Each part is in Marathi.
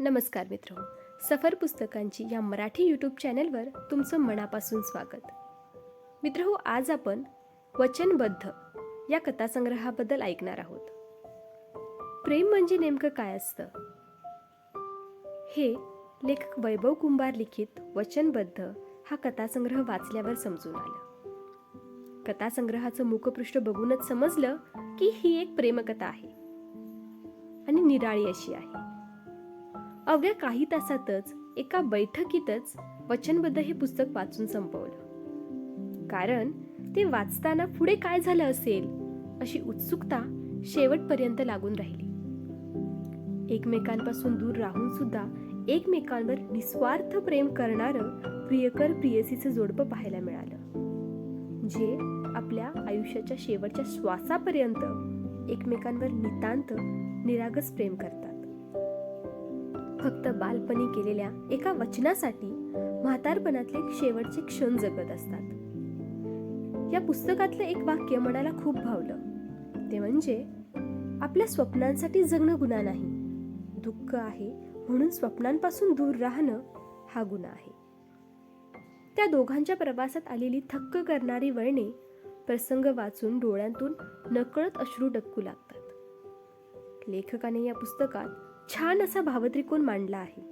नमस्कार मित्र. सफर पुस्तकांची या मराठी यूट्यूब चॅनलवर तुमचं मनापासून स्वागत. मित्र हो आज आपण वचनबद्ध या कथासंग्रहाबद्दल ऐकणार आहोत. प्रेम म्हणजे नेमकं काय असतं? हे लेखक वैभव कुंभार लिखित वचनबद्ध हा कथासंग्रह वाचल्यावर समजून आलं. कथासंग्रहाचं मुखपृष्ठ बघूनच समजलं की ही एक प्रेमकथा आहे. आणि निराळी अशी आहे. अवघ्या काही तासातच एका बैठकीतच वचनबद्ध हे पुस्तक वाचून संपवलं. कारण ते वाचताना पुढे काय झालं असेल अशी उत्सुकता शेवटपर्यंत लागून राहिली. एकमेकांपासून दूर राहून सुद्धा एकमेकांवर निस्वार्थ प्रेम करणारं प्रियकर प्रियसीचं जोडपं पाहायला मिळालं. जे आपल्या आयुष्याच्या शेवटच्या श्वासापर्यंत एकमेकांवर नितांत निरागस प्रेम करतात. फक्त बालपणी केलेल्या एका वचनासाठी म्हातारपणातले शेवटचे क्षण जगत असतात. या पुस्तकातलं एक वाक्य मनाला खूप भावलं. ते म्हणजे आपल्या स्वप्नांसाठी जगणं गुन्हा नाही. दुःख आहे म्हणून स्वप्नांपासून दूर राहणं हा गुन्हा आहे. त्या दोघांच्या प्रवासात आलेली थक्क करणारी वळणे प्रसंग वाचून डोळ्यांतून नकळत अश्रू डक्कू लागतात. लेखकाने या पुस्तकात छान असा भावत्रिकोण मांडला आहे.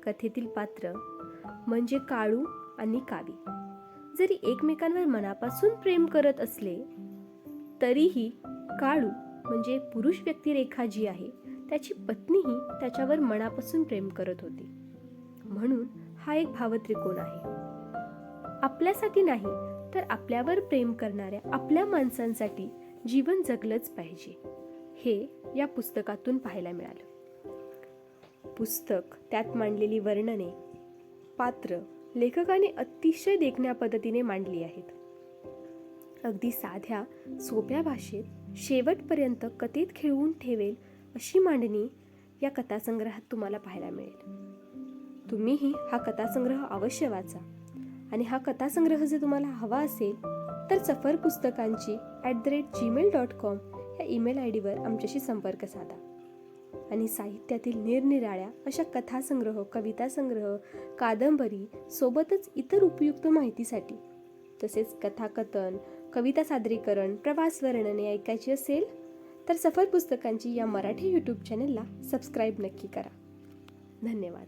कथेतील पात्र म्हणजे काळू आणि कावी. जरी एकमेकांवर मनापासून प्रेम करत असले तरीही काळू म्हणजे पुरुष व्यक्तिरेखा जी आहे त्याची पत्नीही त्याच्यावर मनापासून प्रेम करत होती. म्हणून हा एक भावत्रिकोण आहे. आपल्यासाठी नाही तर आपल्यावर प्रेम करणाऱ्या आपल्या माणसांसाठी जीवन जगलंच पाहिजे. हे या पुस्तकातून पाहायला मिळालं. पुस्तक त्यात मांडलेली वर्णने पात्र लेखकाने अतिशय देखण्या पद्धतीने मांडली आहेत. अगदी साध्या सोप्या भाषेत शेवटपर्यंत कथेत खेळवून ठेवेल अशी मांडणी या कथासंग्रहात तुम्हाला पाहायला मिळेल. तुम्हीही हा कथासंग्रह अवश्य वाचा आणि हा कथासंग्रह जर तुम्हाला हवा असेल तर सफर पुस्तकांची at the rate Gmail dot com या ईमेल आय डीवर आमच्याशी संपर्क साधा. आणि साहित्यातील निरनिराळ्या अशा कथासंग्रह कविता संग्रह कादंबरी सोबतच इतर उपयुक्त माहितीसाठी. तसेच कथाकथन कविता सादरीकरण प्रवास वर्णने ऐकायची असेल तर सफर पुस्तकांची या मराठी यूट्यूब चॅनलला सबस्क्राईब नक्की करा. धन्यवाद.